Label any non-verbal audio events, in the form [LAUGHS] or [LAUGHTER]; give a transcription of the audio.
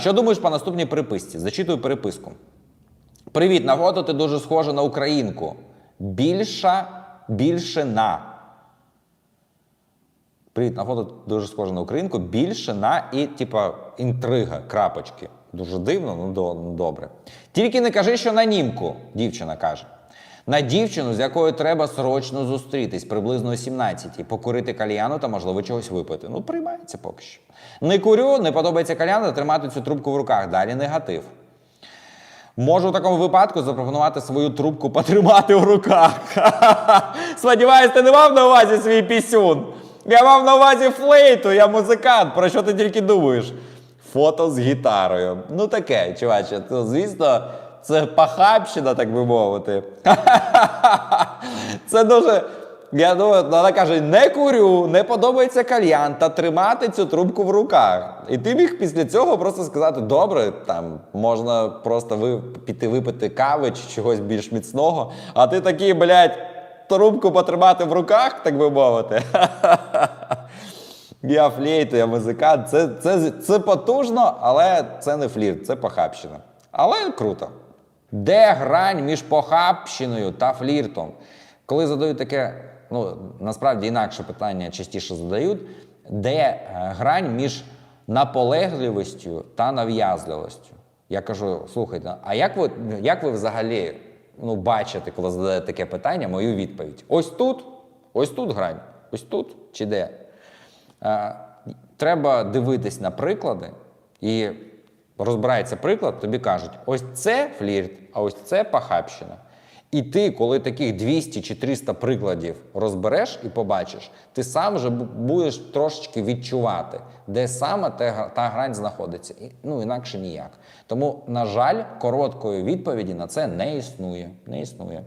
Що думаєш по наступній переписці? Зачитую переписку. Привіт, на ти дуже схожа на українку. Більша, більше на. Привіт, на ти дуже схожа на українку. Більше на і, типа, інтрига, крапочки. Дуже дивно, ну ну, добре. Тільки не кажи, що на німку, дівчина каже. На дівчину, з якою треба срочно зустрітись, приблизно о 17-й, покурити кальяну та, можливо, чогось випити. Ну, приймається поки що. Не курю, не подобається кальян, та тримати цю трубку в руках. Далі негатив. Можу в такому випадку запропонувати свою трубку потримати в руках. [LAUGHS] Сподіваюсь, ти не мав на увазі свій пісюн. Я мав на увазі флейту, я музикант. Про що ти тільки думаєш? Фото з гітарою. Ну таке, чуваче, то, звісно, це пахабщина, так би мовити. [LAUGHS] Це дуже. Я думаю, вона каже: не курю, не подобається кальян, та тримати цю трубку в руках. І ти міг після цього просто сказати: добре, там можна просто ви, піти випити кави чи чогось більш міцного. А ти такий, блядь, трубку потримати в руках, так би мовити. [LAUGHS] Я флейт, я музикант. Це, це, це потужно, але це не флірт, це похабщина. Але круто. Де грань між похабщиною та фліртом? Коли задають таке, ну насправді інакше питання частіше задають, де е, грань між наполегливістю та нав'язливістю? Я кажу: слухайте, а як ви, як ви взагалі ну, бачите, коли задаєте таке питання, мою відповідь? Ось тут, ось тут грань, ось тут чи де? Е, Треба дивитись на приклади і розбирається приклад, тобі кажуть, ось це флірт, а ось це пахабщина. І ти, коли таких 200 чи 300 прикладів розбереш і побачиш, ти сам вже будеш трошечки відчувати, де саме гра- та грань знаходиться. І, ну, інакше ніяк. Тому, на жаль, короткої відповіді на це не існує. Не існує.